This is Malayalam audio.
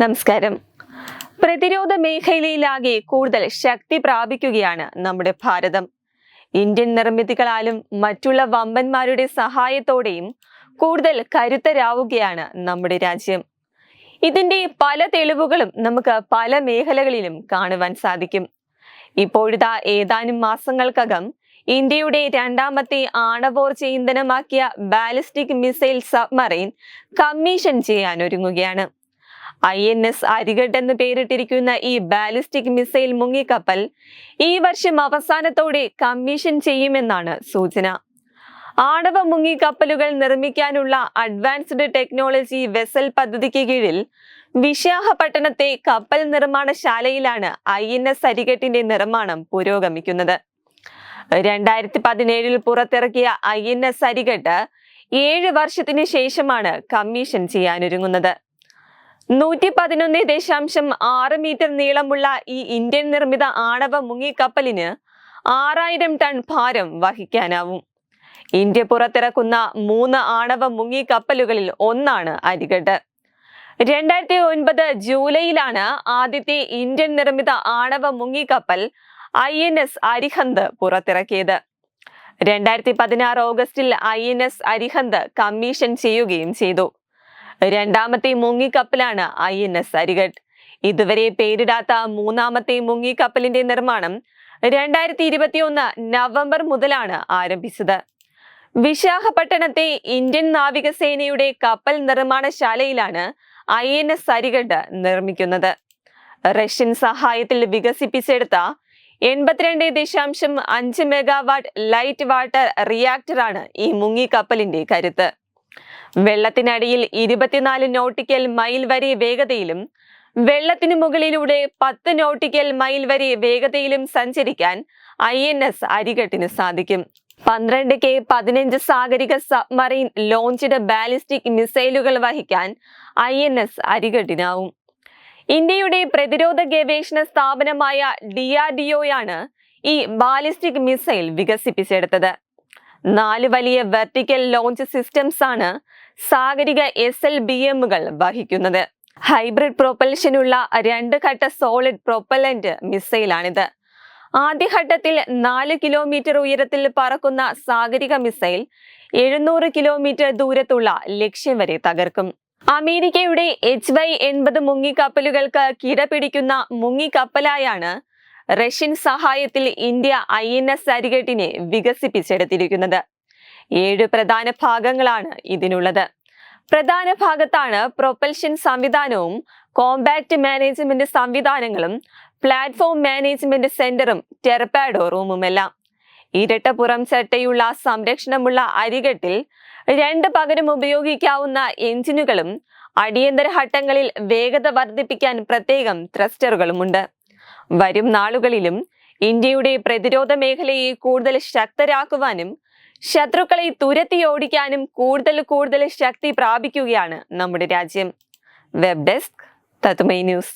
നമസ്കാരം. പ്രതിരോധ മേഖലയിലാകെ കൂടുതൽ ശക്തി പ്രാപിക്കുകയാണ് നമ്മുടെ ഭാരതം. ഇന്ത്യൻ നിർമ്മിതികളാലും മറ്റുള്ള വമ്പന്മാരുടെ സഹായത്തോടെയും കൂടുതൽ കരുത്തരാവുകയാണ് നമ്മുടെ രാജ്യം. ഇതിന്റെ പല തെളിവുകളും നമുക്ക് പല മേഖലകളിലും കാണുവാൻ സാധിക്കും. ഇപ്പോഴിതാ ഏതാനും മാസങ്ങൾക്കകം ഇന്ത്യയുടെ രണ്ടാമത്തെ ആണവോർജ ഇന്ധനമാക്കിയ ബാലിസ്റ്റിക് മിസൈൽ സബ്മറൈൻ കമ്മീഷൻ ചെയ്യാൻ ഒരുങ്ങുകയാണ് ഐ എൻ എസ് അരികട്ട് എന്ന് പേരിട്ടിരിക്കുന്ന ഈ ബാലിസ്റ്റിക് മിസൈൽ മുങ്ങിക്കപ്പൽ ഈ വർഷം അവസാനത്തോടെ കമ്മീഷൻ ചെയ്യുമെന്നാണ് സൂചന. ആണവ മുങ്ങിക്കപ്പലുകൾ നിർമ്മിക്കാനുള്ള അഡ്വാൻസ്ഡ് ടെക്നോളജി വെസൽ പദ്ധതിക്ക് കീഴിൽ വിശാഖപട്ടണത്തെ കപ്പൽ നിർമ്മാണശാലയിലാണ് ഐ എൻ എസ് അരികെട്ടിന്റെ നിർമ്മാണം പുരോഗമിക്കുന്നത്. രണ്ടായിരത്തി പതിനേഴിൽ പുറത്തിറക്കിയ ഐ എൻ എസ് അരികെട്ട് ഏഴ് വർഷത്തിന് ശേഷമാണ് കമ്മീഷൻ ചെയ്യാനൊരുങ്ങുന്നത്. നൂറ്റി പതിനൊന്ന് ദശാംശം ആറ് മീറ്റർ നീളമുള്ള ഈ ഇന്ത്യൻ നിർമ്മിത ആണവ മുങ്ങിക്കപ്പലിന് ആറായിരം ടൺ ഭാരം വഹിക്കാനാവും. ഇന്ത്യ പുറത്തിറക്കുന്ന മൂന്ന് ആണവ മുങ്ങിക്കപ്പലുകളിൽ ഒന്നാണ് അരികട്ട് രണ്ടായിരത്തി ഒൻപത് ജൂലൈയിലാണ് ആദ്യത്തെ ഇന്ത്യൻ നിർമ്മിത ആണവ മുങ്ങിക്കപ്പൽ ഐ എൻ എസ് അരിഹന്ത് പുറത്തിറക്കിയത്. രണ്ടായിരത്തി പതിനാറ് ഓഗസ്റ്റിൽ I N S Arihant commission ചെയ്യുകയും ചെയ്തു. രണ്ടാമത്തെ മുങ്ങിക്കപ്പലാണ് ഐ എൻ എസ് അരിഗഡ് ഇതുവരെ പേരിടാത്ത മൂന്നാമത്തെ മുങ്ങിക്കപ്പലിന്റെ നിർമ്മാണം രണ്ടായിരത്തി ഇരുപത്തിയൊന്ന് നവംബർ മുതലാണ് ആരംഭിച്ചത്. വിശാഖപട്ടണത്തെ ഇന്ത്യൻ നാവികസേനയുടെ കപ്പൽ നിർമ്മാണശാലയിലാണ് ഐ എൻ എസ് അരിഗഡ് നിർമ്മിക്കുന്നത്. റഷ്യൻ സഹായത്തിൽ വികസിപ്പിച്ചെടുത്ത എൺപത്തിരണ്ട് ദശാംശം അഞ്ച് മെഗാവാട്ട് ലൈറ്റ് വാട്ടർ റിയാക്ടറാണ് ഈ മുങ്ങിക്കപ്പലിന്റെ കരുത്ത്. വെള്ളത്തിനടിയിൽ ഇരുപത്തിനാല് നോട്ടിക്കൽ മൈൽ വരെ വേഗതയിലും വെള്ളത്തിന് മുകളിലൂടെ പത്ത് നോട്ടിക്കൽ മൈൽ വരെ വേഗതയിലും സഞ്ചരിക്കാൻ ഐ എൻ എസ് അരികെട്ടിന് സാധിക്കും. പന്ത്രണ്ട് കെ പതിനഞ്ച് സാഗരിക സബ്മറീൻ ലോഞ്ച്ഡ് ബാലിസ്റ്റിക് മിസൈലുകൾ വഹിക്കാൻ ഐ എൻ എസ് അരികെട്ടിനാവും. ഇന്ത്യയുടെ പ്രതിരോധ ഗവേഷണ സ്ഥാപനമായ ഡി ആർ ഡി ഒയാണ് ഈ ബാലിസ്റ്റിക് മിസൈൽ വികസിപ്പിച്ചെടുത്തത്. നാല് വലിയ വെർട്ടിക്കൽ ലോഞ്ച് സിസ്റ്റംസ് ആണ് സാഗരിക എസ് എൽ ബി എമ്മുകൾ വഹിക്കുന്നത്. ഹൈബ്രിഡ് പ്രൊപ്പൽഷനുള്ള രണ്ട് ഘട്ട സോളിഡ് പ്രൊപ്പലന്റ് മിസൈലാണിത് ആദ്യഘട്ടത്തിൽ നാല് കിലോമീറ്റർ ഉയരത്തിൽ പറക്കുന്ന സാഗരിക മിസൈൽ എഴുന്നൂറ് കിലോമീറ്റർ ദൂരത്തുള്ള ലക്ഷ്യം വരെ തകർക്കും. അമേരിക്കയുടെ എച്ച് വൈ എൺപത് മുങ്ങിക്കപ്പലുകൾക്ക് കിടപിടിക്കുന്ന മുങ്ങിക്കപ്പലായാണ് റഷ്യൻ സഹായത്തിൽ ഇന്ത്യ ഐ എൻ എസ് അരികെട്ടിനെ വികസിപ്പിച്ചെടുത്തിരിക്കുന്നത്. ഏഴ് പ്രധാന ഭാഗങ്ങളാണ് ഇതിനുള്ളത്. പ്രധാന ഭാഗത്താണ് പ്രൊപ്പൽഷൻ സംവിധാനവും കോമ്പാക്ട് മാനേജ്മെന്റ് സംവിധാനങ്ങളും പ്ലാറ്റ്ഫോം മാനേജ്മെന്റ് സെന്ററും ടെർപാഡോ റൂമുമെല്ലാം ഇരട്ടപ്പുറം പുറം ചട്ടയുള്ള സംരക്ഷണമുള്ള അരികെട്ടിൽ രണ്ട് പകരം ഉപയോഗിക്കാവുന്ന എഞ്ചിനുകളും അടിയന്തര ഘട്ടങ്ങളിൽ വേഗത വർദ്ധിപ്പിക്കാൻ പ്രത്യേകം ത്രസ്റ്ററുകളുമുണ്ട് വരും നാളുകളിലും ഇന്ത്യയുടെ പ്രതിരോധ മേഖലയെ കൂടുതൽ ശക്തരാക്കുവാനും ശത്രുക്കളെ തുരത്തി ഓടിക്കാനും കൂടുതൽ കൂടുതൽ ശക്തി പ്രാപിക്കുകയാണ് നമ്മുടെ രാജ്യം. വെബ് ഡെസ്ക് തത്തുമൈ ന്യൂസ്